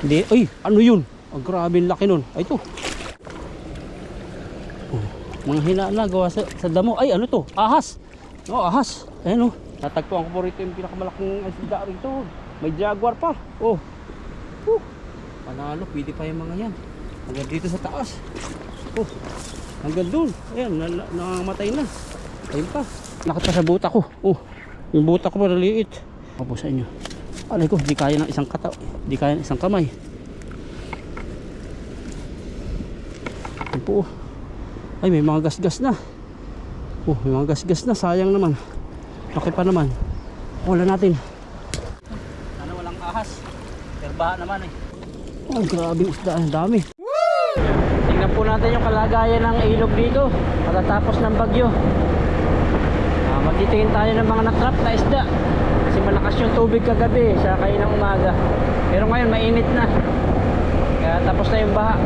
Hindi, ay, ano yun? Ang grabe laki nun. Ay, ito. Oh, mga hinala gawa sa, sa damo. Ay, ano to? Ahas. Oh, ahas. Ayan oh. Natagpuan ko po rito yung pinakamalaking isda rito. May jaguar pa. Oh. Oh. Panalo, pwede pa yung mga yan. Hanggang dito sa taas. Oh. Hanggang doon. Ayan, na, na, nangamatay na. Ayun pa. Nakita sa buta ko. Oh. Yung buta ko maliliit. Ako po sa inyo. Alay ko, di kaya ng isang kataw. Di kaya ng isang kamay. Ayun po. oh. Ay, may mga gasgas na. Oh, may mga gasgas na. Sayang naman. Laki pa naman. Wala natin. Sana walang ahas. Pero baha naman eh. Oh, grabe isda. Ang dami. Tingnan po natin yung kalagayan ng ilog dito. Pagkatapos ng bagyo. Ah, magtitingin tayo ng mga natrap na isda. Kasi malakas yung tubig kagabi sa kayo ng umaga. Pero ngayon mainit na. Kaya tapos na yung baha.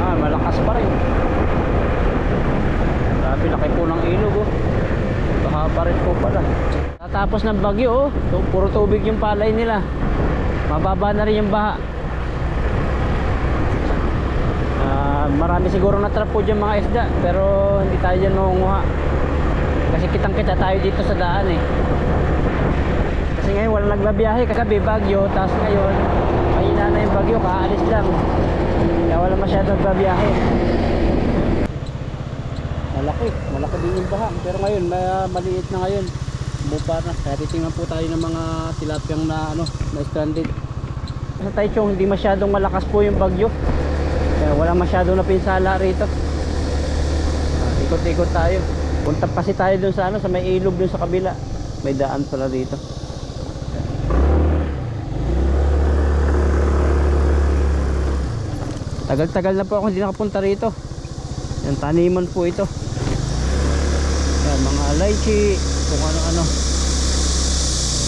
Ah, malakas pa rin. Grabe laki po ng ilog oh. Baha pa rin po pala. Tapos ng bagyo oh, puro tubig yung palay nila. Mababa na rin yung baha. Ah, marami siguro na trap po dyan mga isda pero hindi tayo dyan mangunguha. Kasi kitang kita tayo dito sa daan eh. Kasi ngayon wala nagbabiyahe kagabi bagyo tapos ngayon mahina na yung bagyo kaalis lang. Kaya wala masyado nagbabiyahe. Malaki, malaki din yung baha. Pero ngayon, may, maliit na ngayon. Bupa na. Kaya titingnan po tayo ng mga tilapyang na ano, na stranded. Sa Taichung, hindi masyadong malakas po yung bagyo. Kaya wala masyadong napinsala rito. Ah, Ikot-ikot tayo. Punta pa si tayo dun sa ano, sa may ilog dun sa kabila. May daan pala dito. Tagal-tagal na po ako hindi nakapunta rito. Yan, taniman po ito. Yan, mga lychee, kung ano-ano.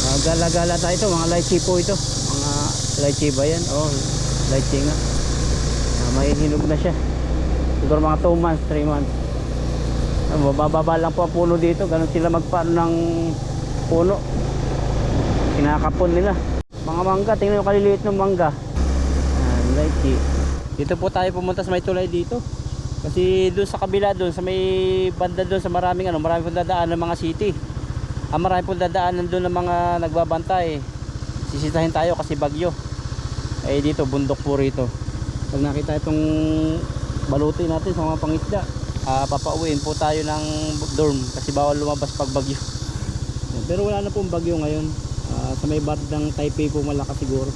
Ah, gala-gala tayo ito, mga lychee po ito. Mga lychee ba yan? Oh, lychee nga. Ah, may hinog na siya. Siguro mga 2 months, 3 months. Ah, mabababa lang po ang puno dito. Ganun sila magpaano ng puno. Kinakapon nila. Mga mangga, tingnan yung kaliliit ng mangga. Ah, lychee. Dito po tayo pumunta sa may tulay dito. Kasi doon sa kabila doon sa may banda doon sa maraming ano, maraming pong dadaan ng mga city. Ang marami pong dadaanan doon ng mga nagbabantay. Sisitahin tayo kasi bagyo. Eh dito bundok po rito. Pag nakita itong baluti natin sa mga pangisda, ah, papauwiin po tayo ng dorm kasi bawal lumabas pag bagyo. Pero wala na pong bagyo ngayon. Ah, sa may bandang Taipei po malakas siguro.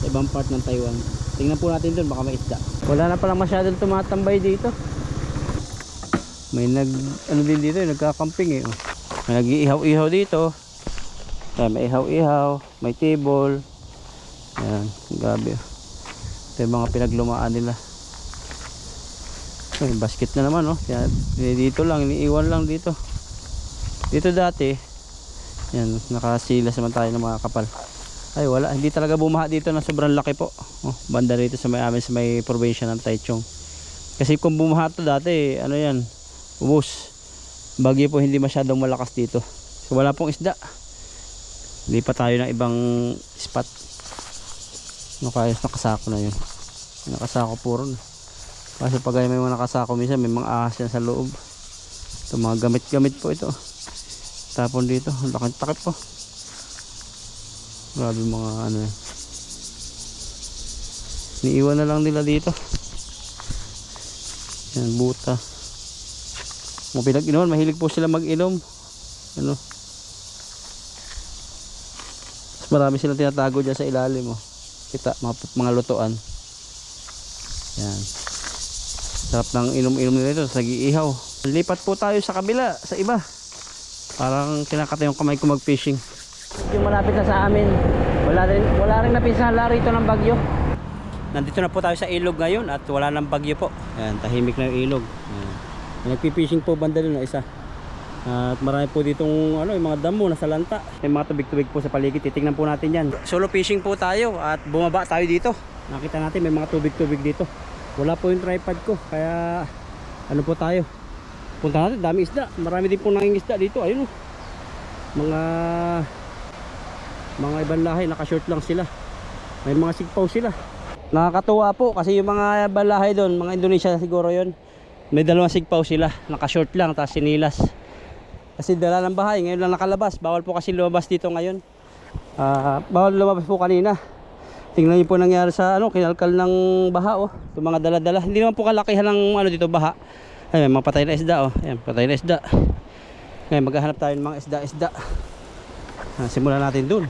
Sa ibang part ng Taiwan. Tingnan po natin doon baka may isda. Wala na palang masyadong tumatambay dito. May nag ano din dito, eh, nagkakamping eh. oh. May nag-iihaw-ihaw dito. May ihaw-ihaw, may table. Ayan, grabe. oh. Ito yung mga pinaglumaan nila. Ay, basket na naman oh. Yan, eh, dito lang, iniiwan lang dito. Dito dati, yan, nakasilas naman tayo ng mga kapal. Ay wala, hindi talaga bumaha dito na sobrang laki po. Oh, banda rito sa may amin sa may probinsya ng Taichung. Kasi kung bumaha to dati, ano yan, ubos. Bagyo po hindi masyadong malakas dito. So wala pong isda. Lipat tayo ng ibang spot. Ano kaya nakasako na yun. Nakasako puro na. Kasi pag may mga nakasako minsan may mga ahas yan sa loob. Ito mga gamit-gamit po ito. Tapon dito, laking takip po. Grabe mga ano eh. Niiwan na lang nila dito. Yan, buta. Mga pinag-inuman, mahilig po sila mag-inom. Ano? Mas marami silang tinatago dyan sa ilalim. Oh. Kita, mga, mga lutuan. Yan. Sarap ng inom-inom nila ito. Nag-iihaw. Lipat po tayo sa kabila, sa iba. Parang kinakata yung kamay ko mag-fishing. Yung malapit na sa amin, wala rin, wala rin napinsala rito ng bagyo. Nandito na po tayo sa ilog ngayon at wala nang bagyo po. Ayan, tahimik na yung ilog. Ayan. Nagpipishing po banda doon na isa. At marami po ditong ano, yung mga damo na salanta. May mga tubig-tubig po sa paligid. Titingnan po natin yan. Solo fishing po tayo at bumaba tayo dito. Nakita natin may mga tubig-tubig dito. Wala po yung tripod ko. Kaya ano po tayo. Punta natin, dami isda. Marami din po nangingisda dito. Ayun oh. Mga mga ibang lahi, naka-short lang sila. May mga sigpaw sila. Nakakatuwa po kasi yung mga balahay doon, mga Indonesia siguro yon May dalawang sigpaw sila, naka-short lang, tapos sinilas. Kasi dala ng bahay, ngayon lang nakalabas. Bawal po kasi lumabas dito ngayon. Ah, bawal lumabas po kanina. Tingnan niyo po nangyari sa ano, kinalkal ng baha oh. Itong mga dala-dala. Hindi naman po kalakihan ng ano dito baha. Ay, may mga patay na isda oh. Ayan, patay na isda. Ngayon maghahanap tayo ng mga isda-isda. Ah, simulan natin dun.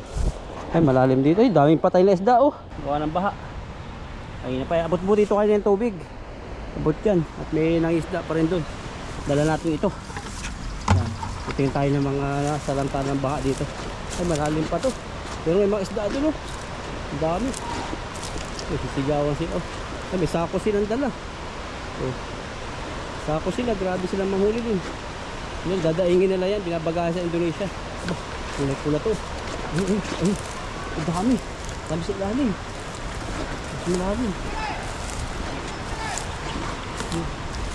Ay, malalim dito. Ay, daming patay na isda oh. Gawa ng baha. Ay, na pa. Abot mo dito kayo ng tubig. Abot yan. At may nangisda pa rin dun. Dala natin ito. Yan. Itingin tayo ng mga salanta ng baha dito. Ay, malalim pa to. Pero may mga isda dun oh. Ang dami. Ay, sisigawan sila. Oh. Ay, may sako silang dala. Oh. Sako sila. Grabe silang manghuli din. Yan, dadaingin nila yan. Binabagahan sa Indonesia. Aba, kulay pula to. Ay, ay, ay. Ang dami. Dami. Ang ilalim.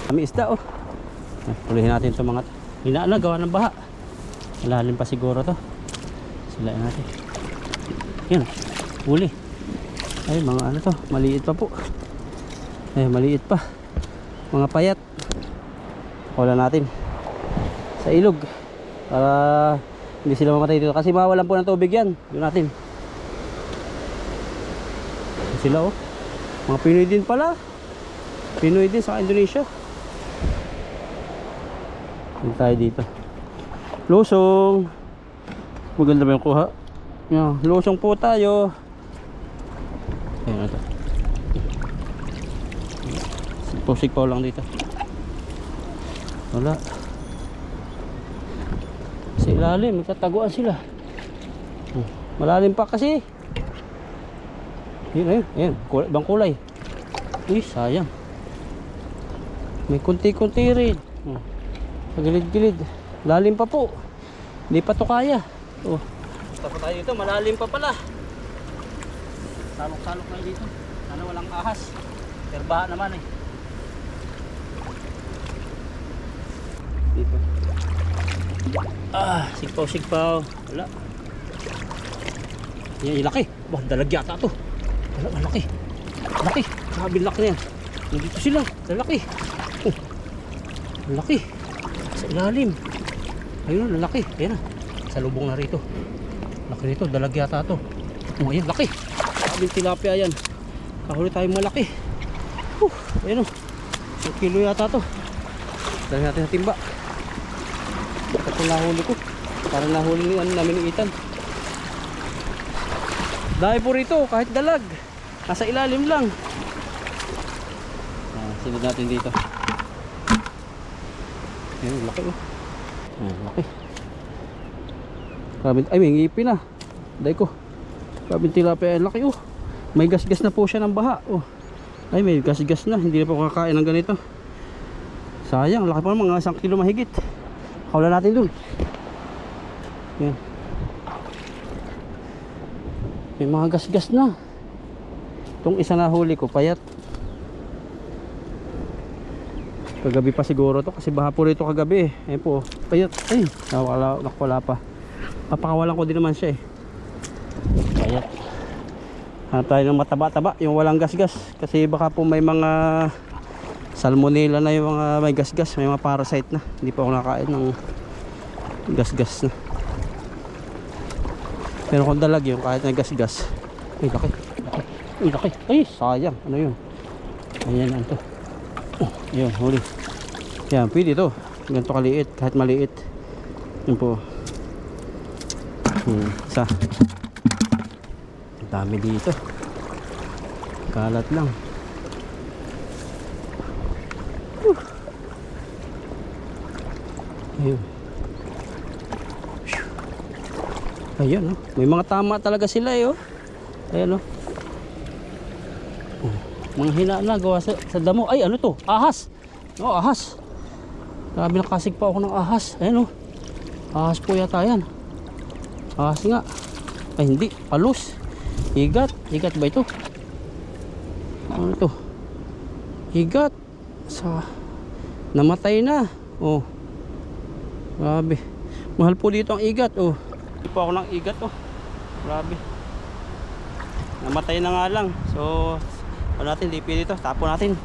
Kami isda oh. Pulihin natin itong mga Hinaan na gawa ng baha. Malalim pa siguro to. Silain natin. Yan. Huli. Ay mga ano to. Maliit pa po. Ay maliit pa. Mga payat. Wala natin. Sa ilog. Para hindi sila mamatay dito. Kasi mawalan po ng tubig yan. Doon natin. Sila oh. Mga Pinoy din pala. Pinoy din sa Indonesia. Hindi tayo dito. Lusong. Maganda ba yung kuha? Yan. Lusong po tayo. Ayan ito. Sigpaw-sigpaw lang dito. Wala. Sa ilalim, magtataguan sila. Hmm. Malalim pa kasi. Yun, ayun, ayun. Ibang kulay. Uy, sayang. May kunti-kunti rin. Hmm. Sa gilid-gilid. Lalim pa po. Hindi pa to kaya. Oh. Tapos tayo dito, malalim pa pala. Salok-salok na dito. Sana walang ahas. Pero baha naman eh. Dito. Ah, sigpaw-sigpaw. Wala. Yan, yung laki. Bah, dalag yata to. Wala, malaki. Laki. Grabe laki na yan. Nandito sila. Lalaki. Oh. Laki. Sa ilalim. Ayun, lalaki. Ayan na. Sa lubong na rito. Laki nito. Dalag yata to. Oh, ayan, laki. Sabing tilapia yan. Kahuli tayong malaki. Uh, ayun o. Isang kilo yata to. Dali natin sa timba. Ito po nahuli ko. Parang nahuli ni ano namin ni Ethan. Dahil po rito, kahit dalag. Nasa ilalim lang. Ah, sunod natin dito. Ayun, laki oh. Ayun, laki. Grabe, ay may ngipin na. Dahil ko. Grabe tilapia, ay laki oh. May gasgas na po siya ng baha oh. Ay may gasgas na, hindi na po kakain ng ganito. Sayang, laki pa mga isang kilo mahigit. Kaulan natin dun. Yan. May mga gasgas na. Itong isa na huli ko, payat. Kagabi pa siguro to kasi baha po rito kagabi eh. Ayun po, payat. Ay, nawala, nakwala pa. Papakawalan ko din naman siya eh. Payat. Hanap tayo ng mataba-taba, yung walang gasgas. Kasi baka po may mga salmonella na yung mga may gasgas, may mga parasite na. Hindi pa ako nakain ng gasgas na. Pero kung dalag yung kahit na gasgas. Ay, laki. Laki. Ay, laki. Ay, sayang. Ano yun? Ayan, ano to. Oh, yun, huli. Yan, pwede to. Ganito kaliit, kahit maliit. Yun po. Hmm, isa. Dami dito. Kalat lang. Ayun. Ayun, oh. may mga tama talaga sila eh, oh. Ayan, oh. Oh, Mga hina na gawa sa, sa damo. Ay, ano to? Ahas. Oh, ahas. Grabe nakasig pa ako ng ahas. Ayan, oh. Ahas po yata yan. Ahas nga. Ay, hindi. Palus. Higat. Higat ba ito? Ano to? Higat. Sa... Namatay na. Oh. Grabe. Mahal po dito ang igat, oh. Hindi po ako ng igat, oh. Grabe. Namatay na nga lang. So, ano natin, lipi dito, tapo natin.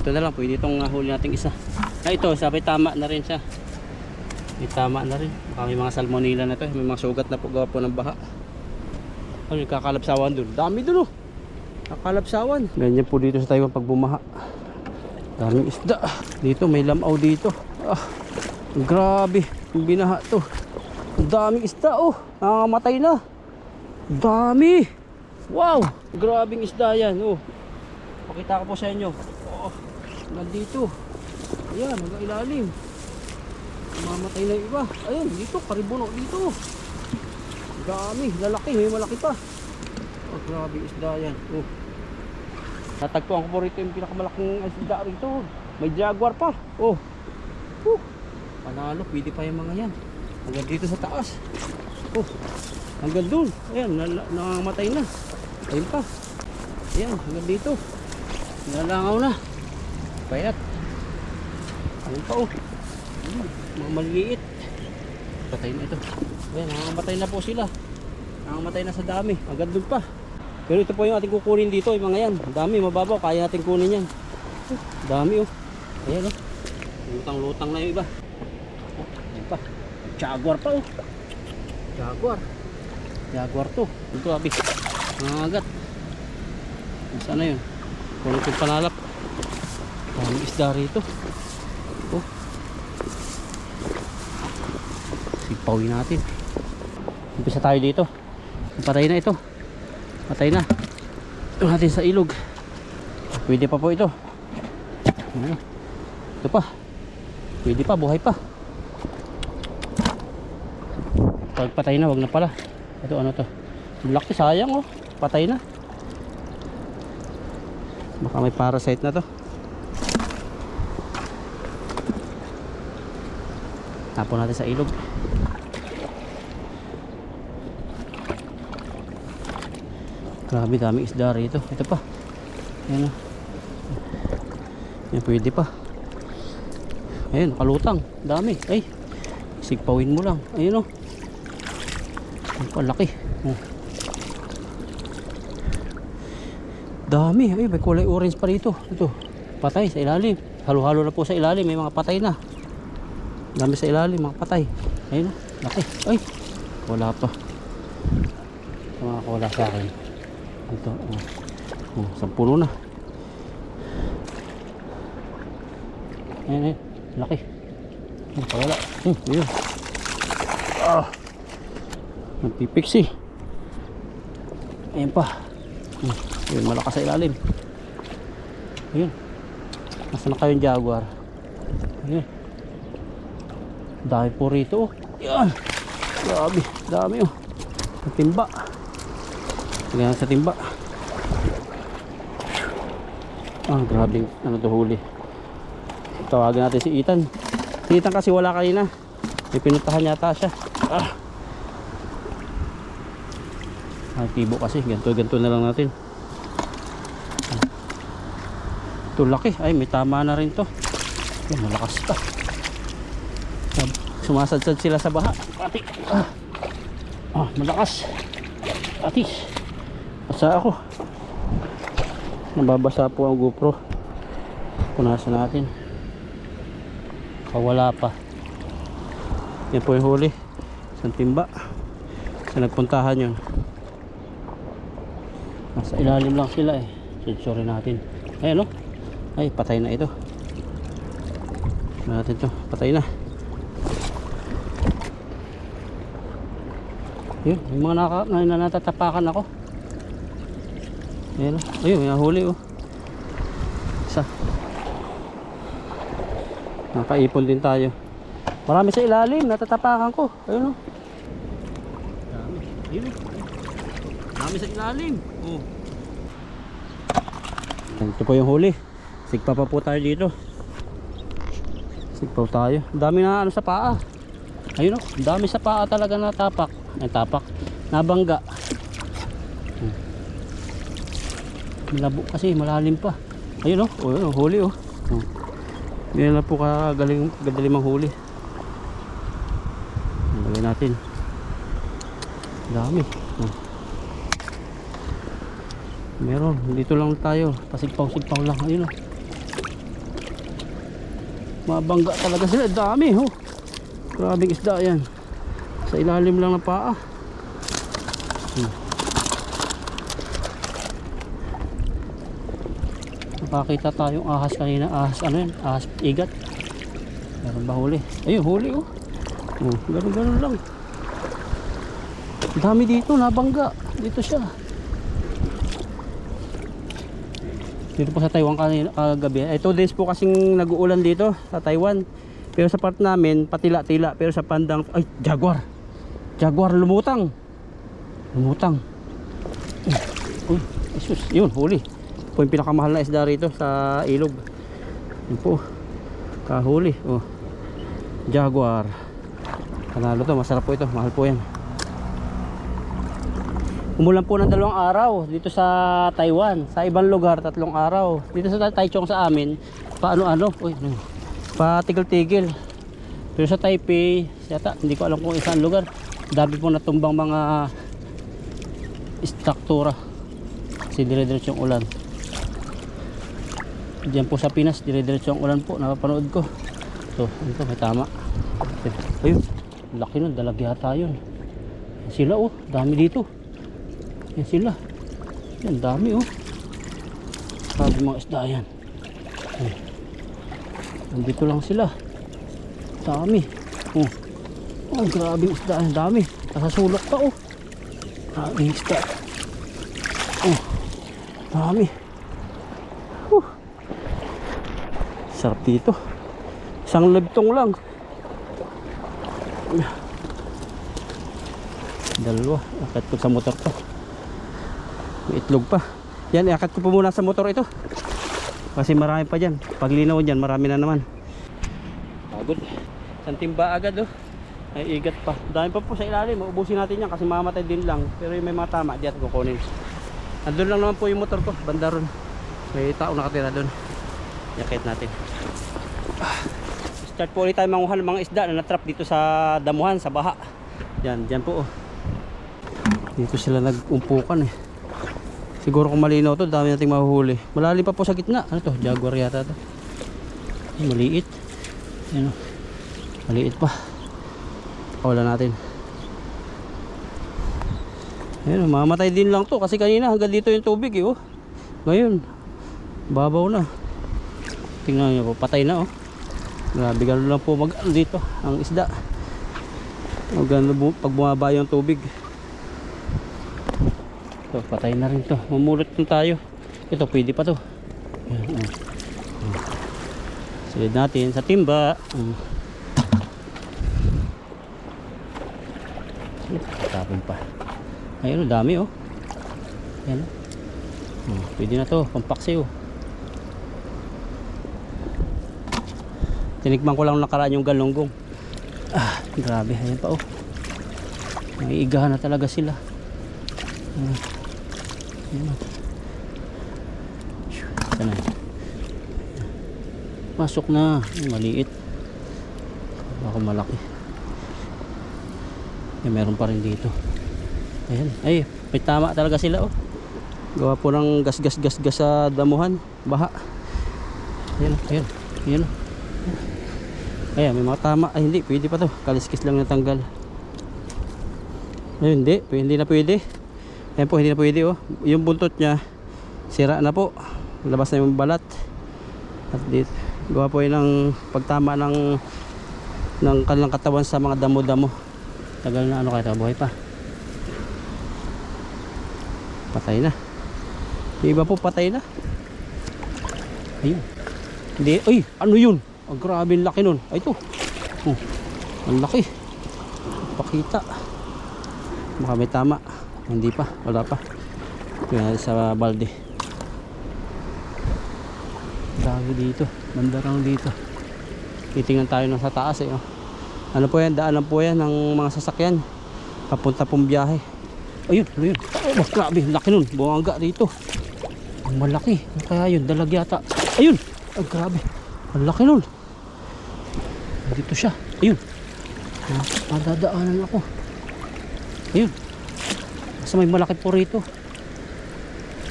Ito na lang, pwede itong huli nating isa. Ah, ito, sabi tama na rin siya. May tama na rin. Baka may mga salmonella na to. May mga sugat na po gawa po ng baha. Ano, kakalapsawan dun. Dami dun oh. Kakalapsawan. Ganyan po dito sa Taiwan pag bumaha. Daming isda. Dito, may lamaw dito. Ah, grabe. Binaha to. Daming isda oh. Nangangamatay na. Dami. Wow. Grabing isda yan oh. Pakita ko po sa inyo. Oh, nandito. Ayan, hanggang ilalim. Mamatay na iba. Ayun, dito, karibuno dito. Dami, lalaki, may malaki pa. Oh, grabe isda yan. Oh. Natagpuan ko po rito yung pinakamalaking isda rito. May jaguar pa. Oh. Oh. Panalo, pwede pa yung mga yan. Hanggang dito sa taas. Oh. Hanggang dun. Ayan, nangangamatay na. Ayun pa. Ayan, hanggang dito. Nalangaw na. Payat. Ayun pa oh. Hmm, mga maliliit. Patay na ito. Ayan, nangangamatay na po sila. Nangangamatay na sa dami. Hanggang dun pa. Pero ito po yung ating kukunin dito, yung mga yan. Dami, mababaw. Kaya natin kunin yan. Dami oh. Ayan oh. Lutang-lutang na yung iba. Oh, ayun pa. Jaguar pa oh. Jaguar. Jaguar to. Ito abi. Nangangagat. Nasaan na yun? Kulot yung panalap. Dami isda rito. Oh. Sipawin natin. Umpisa tayo dito. Patay na ito. Patay na. Ito natin sa ilog. Pwede pa po ito. Ano? Ito pa. Pwede pa, buhay pa. Pag patay na, wag na pala. Ito ano to? Laki sayang oh. Patay na. Baka may parasite na to. Tapon natin sa ilog. Grabe daming isda rito. Ito pa. Ayan o. Yan pwede pa. Ayun, kalutang. Dami. Ay. Sigpawin mo lang. Ayun o. Ang palaki. Oh. Dami. Ay, may kulay orange pa rito. Ito. Patay sa ilalim. Halo-halo na po sa ilalim. May mga patay na. Dami sa ilalim. Mga patay. Ayun o. Laki. Ay. Wala pa. Mga wala sa akin. Ito. Oh. Oh, sampuno na. Ayan, ayan. Laki. Oh, wala. Hmm, ayun. Ah. Nagpipiksi. Ayan pa. Hmm. Ayun, malakas sa ilalim. Ayun. Nasaan na kayong jaguar? Ayun. Dami po rito. Oh. Yan. Grabe. Dami oh. Ang timba. Tingnan sa timba. Ah, grabe. Ano to huli. Tawagan natin si Ethan. Si Ethan kasi wala kanina. May pinuntahan yata siya. Ah. Ah, tibo kasi. Ganto, ganto na lang natin. Ito laki. Ay, may tama na rin to. Ay, malakas pa. Sumasadsad sila sa baha. Pati. Ah, ah malakas. Pati. Basa ako. Nababasa po ang GoPro. Punasan natin. Kawala pa. Yan po yung huli. Isang timba. Sa nagpuntahan yun. Nasa ilalim lang sila eh. Sunsuri natin. Ayan o. Ay, patay na ito. Natin to. Patay na. Yun, yung mga naka, na, na natatapakan ako. Ayan. Ayun, may nahuli o. Isa. Nakaipon din tayo. Marami sa ilalim, natatapakan ko. Ayun o. Dami. Ayun o. Dami sa ilalim. Oh. Ito po yung huli. Sigpa pa po tayo dito. Sigpa tayo. Dami na ano sa paa. Ayun o. Dami sa paa talaga na tapak. Tapak. Nabangga. Hmm. Malabo kasi malalim pa. Ayun. Oh, ayun, oh, huli. Oh. Oh. Yan na po kagaling gadali manghuli. Lagay natin. Dami. Oh. Meron, dito lang tayo. Pasigpaw-sigpaw lang. Ayun oh. Mabangga talaga sila. Dami oh. Grabing isda yan. Sa ilalim lang ng paa. Nakakita tayong ahas kanina. Ahas ano yan? Ahas igat. Meron ba huli? Ayun, huli oh. Oh, ganun ganun lang. Dami dito, nabangga. Dito siya. Dito po sa Taiwan kanina kagabi. Eh, two days po kasing nag-uulan dito sa Taiwan. Pero sa part namin, patila-tila. Pero sa pandang, ay, jaguar. Jaguar lumutang. Lumutang. Uy, Jesus, yun, huli. Po yung pinakamahal na isda rito sa ilog. Yun po. Kahuli. Oh. Jaguar. Panalo to, masarap po ito. Mahal po yan. Umulan po ng dalawang araw dito sa Taiwan. Sa ibang lugar, tatlong araw. Dito sa Taichung sa amin, paano-ano, uy, ano, patigil-tigil. Pero sa Taipei, yata, hindi ko alam kung isang lugar. Dami po natumbang mga struktura. Kasi dire-diretso yung ulan. Diyan po sa Pinas, dire-diretso yung ulan po. Napapanood ko. Ito, ito, may tama. Ayun, laki nun, dalag yata yun. Sila oh, dami dito. Yan sila. Yan, dami oh. Sabi mga isda yan. Yan. Nandito lang sila. Dami. Oh. Oh, grabe isda yan. Dami. Kasasulok pa oh. Grabe isda. Oh. Dami. Oh. Sarap dito. Isang lebtong lang. Dalawa. Akit ko sa motor to. May itlog pa. Yan, iakat ko po muna sa motor ito. Kasi marami pa dyan. Paglinaw dyan, marami na naman. Pagod. Isang timba agad oh. Ay igat pa. Dami pa po sa ilalim. Uubusin natin yan kasi mamatay din lang. Pero yung may mga tama, diyan kukunin. Andun lang naman po yung motor ko. Banda ron. May tao nakatira doon. Yakit natin. Start po ulit tayo manguhal ng mga isda na natrap dito sa damuhan, sa baha. Yan, dyan po oh. Dito sila nag-umpukan eh. Siguro kung malinaw to, dami nating mahuhuli. Malalim pa po sa gitna. Ano to? Jaguar yata to. Maliit. Ano? Maliit pa. Pakawalan natin. Ayun, mamatay din lang to kasi kanina hanggang dito yung tubig eh, oh. Ngayon, babaw na. Tingnan niyo po, patay na oh. Grabe ganun lang po mag ano dito ang isda. Mag ano, bu- pag bumaba yung tubig. Ito, patay na rin to. Mamulot na tayo. Ito, pwede pa to. Ayan. Ayan. Silid natin sa timba. Mm. Tapon pa. Ayun, dami oh. Ayan. Hmm, pwede na to, pampaksi oh. Tinikman ko lang nakaraan yung galunggong. Ah, grabe, ayan pa oh. Naiigahan na talaga sila. Hmm. Ayan. Shoo, ito na. Pasok na. Maliit. Baka malaki. Eh, meron pa rin dito. Ayan. Ay, may tama talaga sila oh. Gawa po ng gas gas gas gas sa damuhan. Baha. Ayan, ayan. Ayan. Ayan, may mga tama. Ay, hindi. Pwede pa to. Kaliskis lang natanggal. Ayun, hindi. Pwede, hindi na pwede. Ayan po, hindi na pwede oh. Yung buntot niya, sira na po. Labas na yung balat. At dito, gawa po yun ng pagtama ng ng kanilang katawan sa mga damo-damo. Tagal na ano kaya buhay pa. Patay na. Yung iba po patay na. Ayun. Hindi, ay, ano yun? Ang grabe laki nun. Ay, ito. Oh, ang laki. Pakita. Baka may tama. Hindi pa, wala pa. Natin sa balde. Dami dito. Bandarang dito. Titingnan tayo ng sa taas eh. Oh. Ano po yan? Daanan po yan ng mga sasakyan. Papunta pong biyahe. Ayun, ano yun? Oh, grabe, laki nun. Bumangga dito. Ang malaki. Ano kaya yun? Dalag yata. Ayun! Ang grabe. Ang laki nun. Dito siya. Ayun. Madadaanan ako. Ayun. Basta may malaki po rito.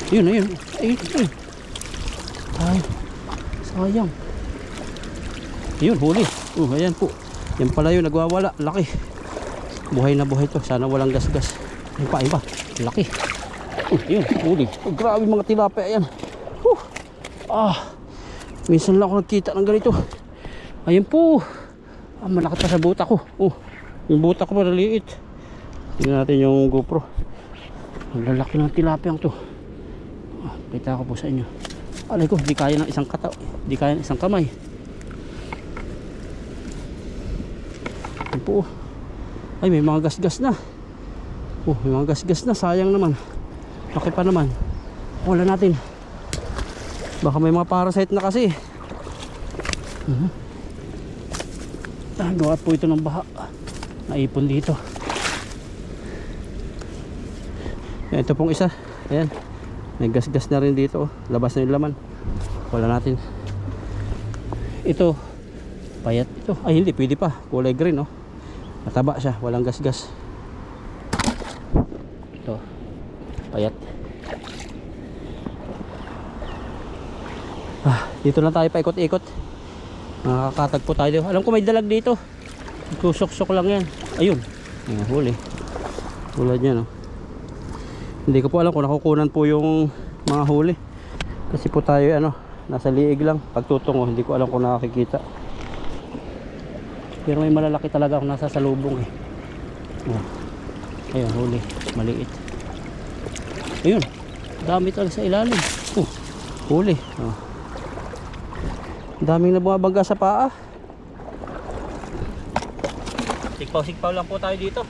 Ayun, ayun. Ayun, ayun. Ay, sayang. Ayun, huli. Oh, ayan po. Yan pala yun, nagwawala. Laki. Buhay na buhay to. Sana walang gasgas. Ayun pa, ayun pa. Laki. Oh, ayun, huli. Oh, grabe mga tilapia. Ayan. Huh. Ah, minsan lang ako nagkita ng ganito. Ayun po. Ah, malaki pa sa buta ko. Oh, yung buta ko maliliit. Tingnan natin yung GoPro. Ang lalaki ng tilapia to. Ah, kita ko po sa inyo. Alay ko, di kaya ng isang kataw. Di kaya ng isang kamay. Ayun po. oh. Ay, may mga gasgas na. Oh, may mga gasgas na. Sayang naman. Laki pa naman. Wala natin. Baka may mga parasite na kasi. Mhm. Ah, gawa po ito ng baha. Naipon dito. Yan, Ito pong isa. Ayan. May gas-gas na rin dito. oh. Labas na yung laman. Wala natin. Ito. Payat ito. Ay hindi, pwede pa. Kulay green oh. Mataba siya. Walang gas-gas. Ito. Payat. Ah, dito lang tayo paikot-ikot. Nakakatagpo tayo. Alam ko may dalag dito. Tusok-sok lang yan. Ayun. Ayan, huli. Tulad yan, oh. Hindi ko po alam kung nakukunan po yung mga huli. Kasi po tayo, ano, nasa liig lang. Pagtutungo, hindi ko alam kung nakakikita. Pero may malalaki talaga kung nasa salubong, eh. Oh. Ayun, huli. Maliit. Ayun. Dami talaga sa ilalim. Oh, huli. Oh. Daming na sa paa. Sigpaw-sigpaw lang po tayo dito.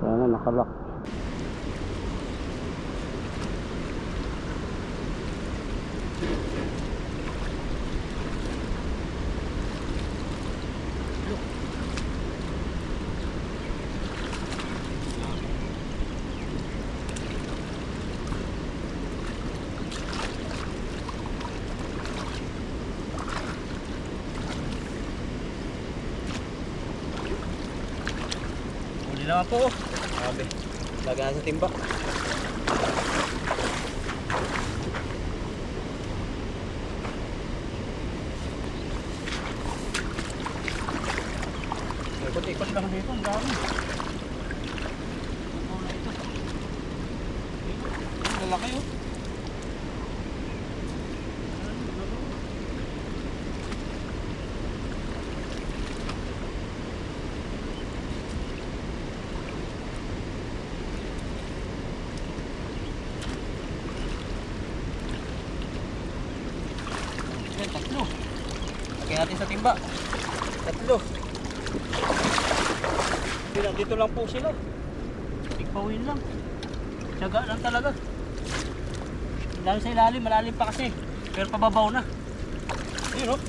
Sana nakalak. Huli naman po. Sabi. Lagyan sa timba. Ikot-ikot lang dito. Ang dami. Ano na ito? Ang lalaki oh. Yan, tatlo. Lagyan natin sa timba. Tatlo. Dito, lang po sila. Tigpawin lang. Tiyaga lang talaga. Lalo sa ilalim, malalim pa kasi. Pero pababaw na. Yun oh.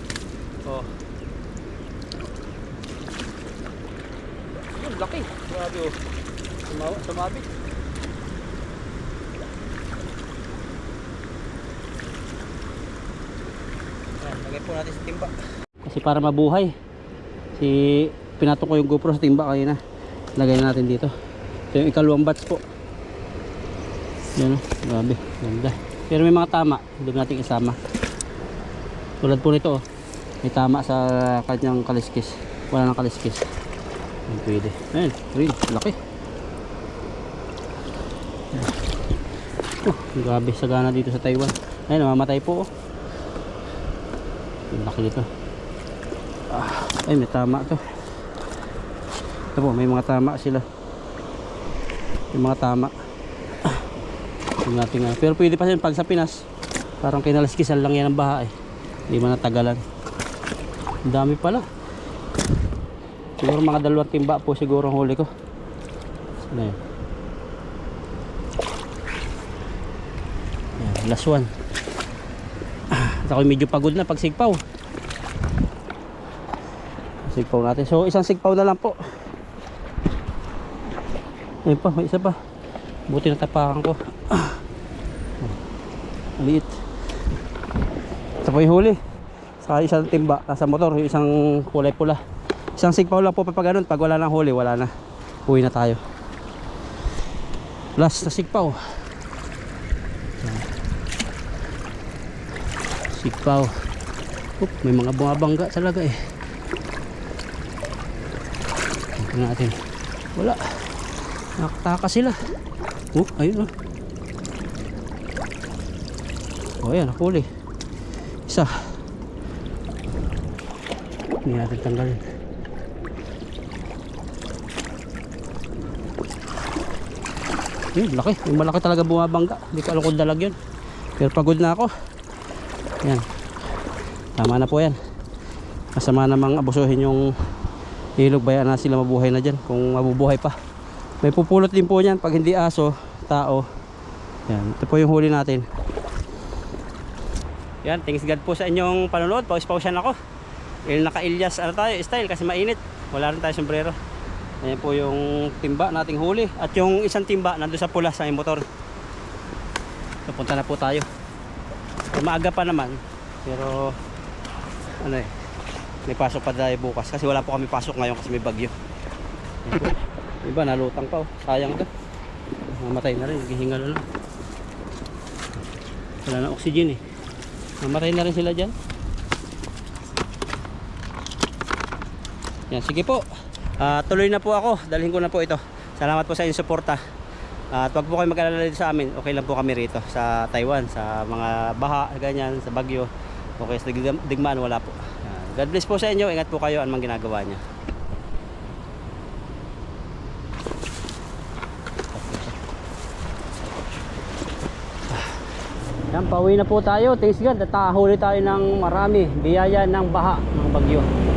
Oh. Yun, laki. Grabe oh. Sumawa, sumabit. Yan, lagay po natin sa timba. Kasi para mabuhay. Si pinatok ko yung GoPro sa timba kanina. Lagay na natin dito. Ito yung ikalawang batch po. Yan oh, grabe, ganda. Pero may mga tama, hindi natin isama. Tulad po nito oh. May tama sa kanyang kaliskis. Wala nang kaliskis. Yan, pwede. Ayun, green, laki. Oh, grabe, sagana dito sa Taiwan. Ayun, namamatay po oh. Laki nito. Ah, ay, may tama to. Ito po, may mga tama sila. Yung mga tama. Ah, Yung natin nga. Pero pwede pa sin pag sa Pinas. Parang kinalaskisan lang yan ng baha eh. Hindi man natagalan. Ang dami pala. Siguro mga dalawang timba po siguro ang huli ko. Ano yun? Last one. At ako medyo pagod na pag sigpaw. Sigpaw natin. So isang sigpaw na lang po. Ayun pa, may isa pa. Buti natapakan ko. Maliit. Ito po yung huli. Sa isang timba, nasa motor, yung isang kulay pula. Isang sigpaw lang po pag ganun. Pag wala nang huli, wala na. Uwi na tayo. Last na sigpaw. Sigpaw. Oop, may mga bumabangga talaga eh. Tingnan natin. Wala. Nakataka sila. Oh, ayun oh. Oh, ayan, nakuli. Isa. Hindi natin tanggalin. Yun, laki. Yung malaki talaga bumabangga. Hindi ko alam kung dalag yun. Pero pagod na ako. Yan. Tama na po yan. Masama namang abusuhin yung ilog bayan na sila mabuhay na dyan. Kung mabubuhay pa. May pupulot din po yan. Pag hindi aso, tao. Yan. Ito po yung huli natin. Yan. Thanks God po sa inyong panonood. Pawis-pawisan ako. Il naka Ilyas ano tayo style kasi mainit. Wala rin tayo sombrero. Ayan po yung timba nating huli. At yung isang timba nandun sa pula sa motor. So na po tayo. Maaga pa naman. Pero ano eh. May pasok pa tayo bukas. Kasi wala po kami pasok ngayon kasi may bagyo. Iba nalutang pa oh. Sayang to. Mamatay na rin. Gihinga na lang. Wala na oxygen eh. Mamatay na rin sila dyan. Yan, sige po. Ah, tuloy na po ako. Dalhin ko na po ito. Salamat po sa inyong suporta. Ah, At wag po kayo mag-alala sa amin. Okay lang po kami rito sa Taiwan, sa mga baha, ganyan, sa bagyo. Okay, sa digma- digmaan wala po. God bless po sa inyo. Ingat po kayo anong ginagawa niyo. Yan, pauwi na po tayo. Thanks God. At ah, huli tayo ng marami. Biyaya ng baha ng bagyo.